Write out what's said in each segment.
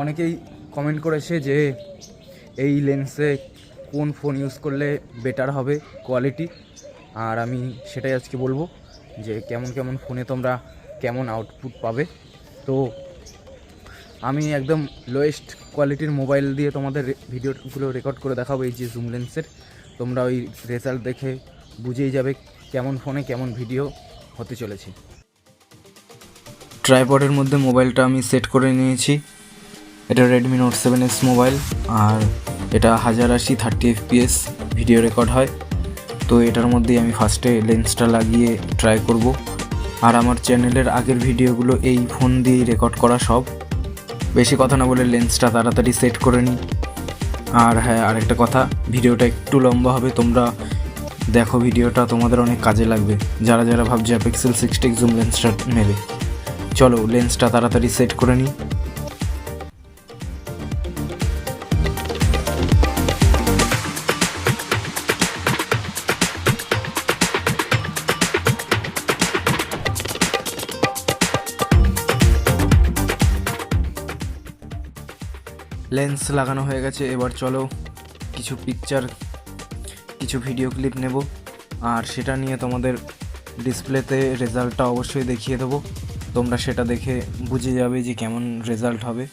অনেকেই কমেন্ট করেছে যে এই লেন্সে কোন ফোন ইউজ করলে বেটার হবে কোয়ালিটি আর আমি সেটাই আজকে বলব যে কেমন কেমন ফোনে তোমরা কেমন আউটপুট পাবে। তো আমি একদম লোয়েস্ট কোয়ালিটির মোবাইল দিয়ে তোমাদের ভিডিওগুলো রেকর্ড করে দেখাবো এই যে জুম লেন্সের তোমরা ওই রেজাল্ট দেখে বুঝেই যাবে কেমন ফোনে কেমন ভিডিও হতে চলেছে। ট্রাইপডের মধ্যে মোবাইলটা আমি সেট করে নিয়েছি। এটা Redmi note seven S mobile আর এটা হাজার আশি থার্টি এফপিএস ভিডিও রেকর্ড হয়। তো এটার মধ্যেই আমি ফার্স্টে লেন্সটা লাগিয়ে ট্রাই করব। আর আমার চ্যানেলের আগের ভিডিওগুলো এই ফোন দিয়েই রেকর্ড করা সব। বেশি কথা না বলে লেন্সটা তাড়াতাড়ি সেট করে নিই। আর হ্যাঁ আরেকটা কথা ভিডিওটা একটু লম্বা হবে, তোমরা দেখো ভিডিওটা তোমাদের অনেক কাজে লাগবে। যারা যারা ভাবছে পিক্সেল সিক্সটি জুম লেন্সটা নেবে। চলো লেন্সটা তাড়াতাড়ি সেট করে নিই। লেন্স লাগানো হয়ে গেছে। এবার চলো কিছু পিকচার কিছু ভিডিও ক্লিপ নেব। আর সেটা নিয়ে তোমাদের ডিসপ্লেতে রেজাল্টটা অবশ্যই দেখিয়ে দেবো। তোমরা সেটা দেখে বুঝে যাবে যে কেমন রেজাল্ট হবে।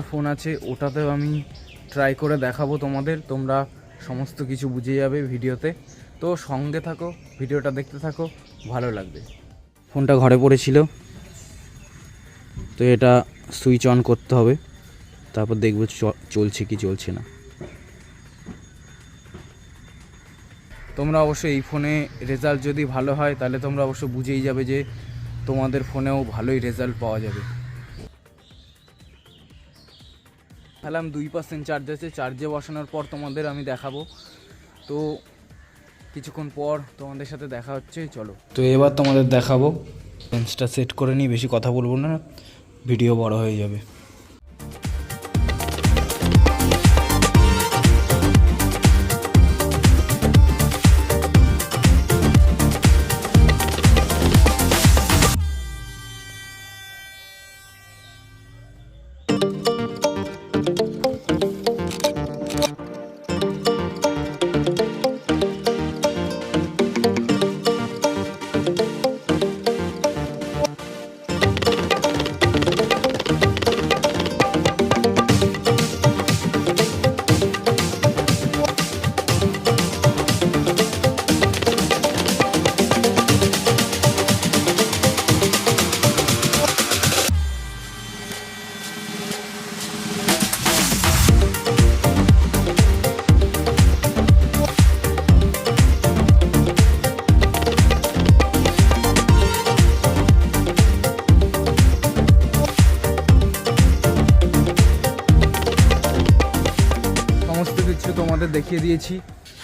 আরেকটা ফোন আছে, ওটাতেও আমি ট্রাই করে দেখাবো তোমাদের। তোমরা সমস্ত কিছু বুঝে যাবে ভিডিওতে। তো সঙ্গে থাকো, ভিডিওটা দেখতে থাকো, ভালো লাগবে। ফোনটা ঘরে পড়েছিল। তো এটা সুইচ অন করতে হবে। তারপর দেখব চলছে কি চলছে না। তোমরা অবশ্যই এই ফোনে রেজাল্ট যদি ভালো হয়, তাহলে তোমরা অবশ্য বুঝেই যাবে যে তোমাদের ফোনেও ভালোই রেজাল্ট পাওয়া যাবে। তাহলে দুই পার্সেন্ট চার্জ আছে। চার্জে বসানোর পর তোমাদের আমি দেখাবো। তো কিছুক্ষণ পর তোমাদের সাথে দেখা হচ্ছে, চলো। তো এবার তোমাদের দেখাবো। লেন্সটা সেট করে নিই বেশি কথা বলব না, ভিডিও বড় হয়ে যাবে। কিছু তোমাদের দেখিয়ে দিয়েছি।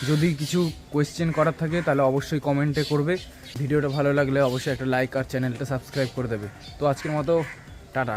যদি কিছু কোয়েশ্চেন করার থাকে, তাহলে অবশ্যই কমেন্টে করবে। ভিডিওটা ভালো লাগলে অবশ্যই একটা লাইক আর চ্যানেলটা সাবস্ক্রাইব করে দেবে। তো আজকের মতো, টাটা।